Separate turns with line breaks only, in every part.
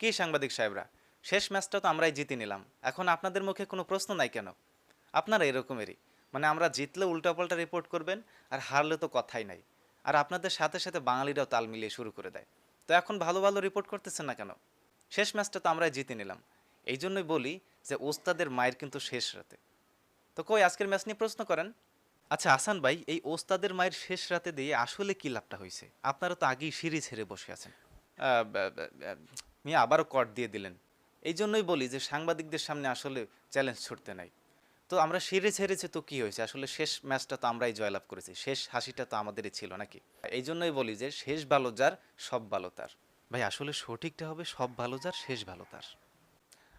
কি সাংবাদিক সাহেবরা? শেষ ম্যাচটা তো আমরাই জিতে নিলাম। এখন আপনাদের মুখে কোনো প্রশ্ন নাই কেন? আপনারা এরকমেরই। মানে আমরা জিতলে উল্টাপাল্টা রিপোর্ট করবেন, আর হারলে তো কথাই নাই। আর আপনাদের সাথে সাথে বাঙালিরাও তাল মিলিয়ে শুরু করে দেয়। তো এখন ভালো ভালো রিপোর্ট করতেছেন না কেন? শেষ ম্যাচটা তো আমরাই জিতে নিলাম। এই জন্যই বলি যে ওস্তাদের মায়ের কিন্তু শেষ রাতে। তো কই, আজকের ম্যাচ নিয়ে প্রশ্ন করেন? আচ্ছা আসান ভাই, এই ওস্তাদের মায়ের শেষ রাতে দিয়ে আসলে কি লাভটা হয়েছে? আপনারা তো আগেই সিঁড়ি ছেড়ে বসে আছেন। মিয়া আবারও কট দিয়ে দিলেন। এই জন্যই বলি যে সাংবাদিকদের সামনে আসলে চ্যালেঞ্জ ছুটতে নাই। তো আমরা সিঁড়ি ছেড়েছি তো কি হয়েছে? আসলে শেষ ম্যাচটা তো আমরাই জয়লাভ করেছি। শেষ হাসিটা তো আমাদেরই ছিল নাকি? এই জন্যই বলি যে শেষ ভালো যার, সব ভালো তার। ভাই, আসলে সঠিকটা হবে সব ভালো যার, শেষ ভালো তার।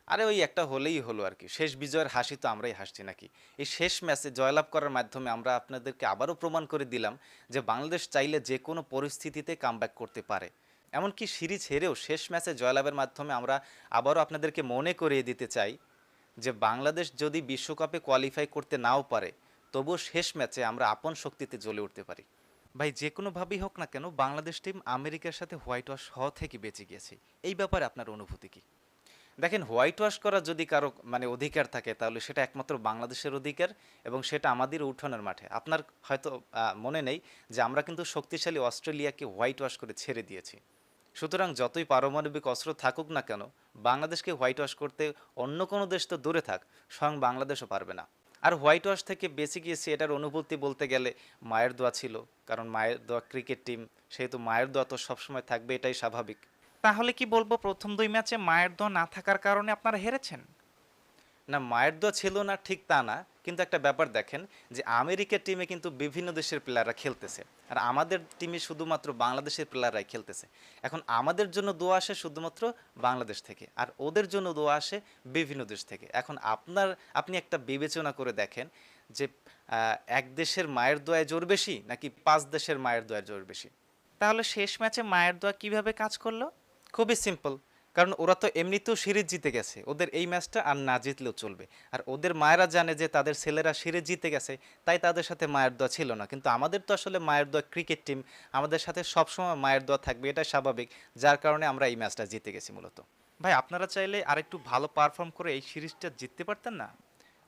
আরে ওই একটা হলেই হলো আর কি। শেষ বিজয়ের হাসি তো আমরাই হাসছি নাকি? এই শেষ ম্যাচে জয়লাভ করার মাধ্যমে আমরা আপনাদেরকে আবারও প্রমাণ করে দিলাম যে বাংলাদেশ চাইলে যে কোনো পরিস্থিতিতে কামব্যাক করতে পারে। এমনকি সিরিজ হেরেও শেষ ম্যাচে জয়লাভের মাধ্যমে আমরা আবারও আপনাদেরকে মনে করিয়ে দিতে চাই যে বাংলাদেশ যদি বিশ্বকাপে কোয়ালিফাই করতে নাও পারে, তবুও শেষ ম্যাচে আমরা আপন শক্তিতে জ্বলে উঠতে পারি। ভাই, যে কোনোভাবেই হোক না কেন, বাংলাদেশ টিম আমেরিকার সাথে হোয়াইট ওয়াশ হওয়া থেকে বেঁচে গিয়েছে। এই ব্যাপারে আপনার অনুভূতি কি? দেখেন, হোয়াইট ওয়াশ করার যদি কারও মানে অধিকার থাকে, তাহলে সেটা একমাত্র বাংলাদেশের অধিকার এবং সেটা আমাদের উঠোনের মাঠে। আপনার হয়তো মনে নেই যে আমরা কিন্তু শক্তিশালী অস্ট্রেলিয়াকে হোয়াইট ওয়াশ করে ছেড়ে দিয়েছি। সুতরাং যতই পারমাণবিক অস্ত্র থাকুক না কেন, বাংলাদেশকে হোয়াইট ওয়াশ করতে অন্য কোনো দেশ তো দূরে থাক, স্বয়ং বাংলাদেশও পারবে না। আর হোয়াইট ওয়াশ থেকে বেঁচে গিয়েছি এটার অনুভূতি বলতে গেলে মায়ের দোয়া ছিল, কারণ মায়ের দোয়া ক্রিকেট টিম, সেহেতু মায়ের দোয়া তো সবসময় থাকবে, এটাই স্বাভাবিক।
তাহলে কি বলব, প্রথম দুই ম্যাচে মায়ের দোয়া না থাকার কারণে আপনারা হেরেছেন?
না মায়ের দোয়া ছিল না ঠিক তা না কিন্তু একটা ব্যাপার দেখেন যে আমেরিকার টিমে কিন্তু বিভিন্ন দেশের প্লেয়াররা খেলতেছে। আর আমাদের টিমে শুধুমাত্র বাংলাদেশের প্লেয়াররাই খেলতেছে। এখন আমাদের জন্য দোয়া আসে শুধুমাত্র বাংলাদেশ থেকে আর ওদের জন্য দোয়া আসে বিভিন্ন দেশ থেকে। এখন আপনার আপনি একটা বিবেচনা করে দেখেন যে এক দেশের মায়ের দোয়ায় জোর বেশি নাকি পাঁচ দেশের মায়ের দোয়ায় জোর বেশি?
তাহলে শেষ ম্যাচে মায়ের দোয়া কীভাবে কাজ করল?
খুবই সিম্পল কারণ ওরা তো এমনিতেও সিরিজ জিতে গেছে। ওদের এই ম্যাচটা আর না জিতলেও চলবে। আর ওদের মায়েরা জানে যে তাদের ছেলেরা সিরিজ জিতে গেছে, তাই তাদের সাথে মায়ের দোয়া ছিল না। কিন্তু আমাদের তো আসলে মায়ের দোয়া ক্রিকেট টিম, আমাদের সাথে সবসময় মায়ের দোয়া থাকবে এটা স্বাভাবিক, যার কারণে আমরা এই ম্যাচটা জিতে গেছি মূলত।
ভাই, আপনারা চাইলে আরেকটু ভালো পারফর্ম করে এই সিরিজটা জিততে পারতেন না?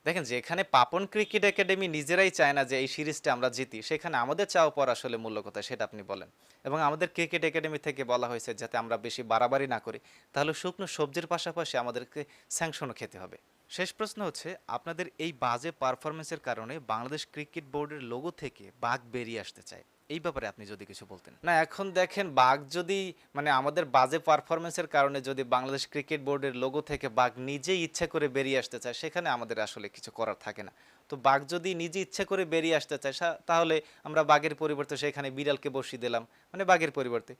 দেখেন যেখানে পাপন ক্রিকেট একাডেমি নিজেরাই চায় না যে এই সিরিজটা আমরা জিতি। সেখানে আমাদের চাওয়া পর আসলে মূল্য কথা সেটা আপনি বলেন। এবং আমাদের ক্রিকেট একাডেমি থেকে বলা হয়েছে যাতে আমরা বেশি বাড়াবাড়ি না করি, তাহলে শুকনো সবজির পাশাপাশি আমাদেরকে স্যাংশনও খেতে হবে। শেষ প্রশ্ন হচ্ছে, আপনাদের এই বাজে পারফরমেন্সের কারণে বাংলাদেশ ক্রিকেট বোর্ডের লোগো থেকে বাঘ বেরিয়ে আসতে চায়। এই ব্যাপারে আপনি যদি কিছু বলতেন। না, এখন দেখেন বাঘ যদি মানে আমাদের বাজে পারফরমেন্সের কারণে যদি বাংলাদেশ ক্রিকেট বোর্ডের লোগো থেকে বাঘ নিজেই ইচ্ছা করে বেরিয়ে আসতে চায়, সেখানে আমাদের আসলে কিছু করার থাকে না। তো বাঘ যদি নিজে ইচ্ছা করে বেরিয়ে আসতে চায় তাহলে আমরা বাঘের পরিবর্তে সেখানে বিড়ালকে বসিয়ে দিলাম মানে বাঘের পরিবর্তে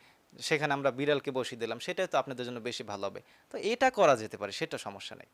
সেখানে আমরা বিড়ালকে বসিয়ে দিলাম, সেটাই তো আপনাদের জন্য বেশি ভালো হবে। তো এটা করা যেতে পারে, সেটা সমস্যা নেই।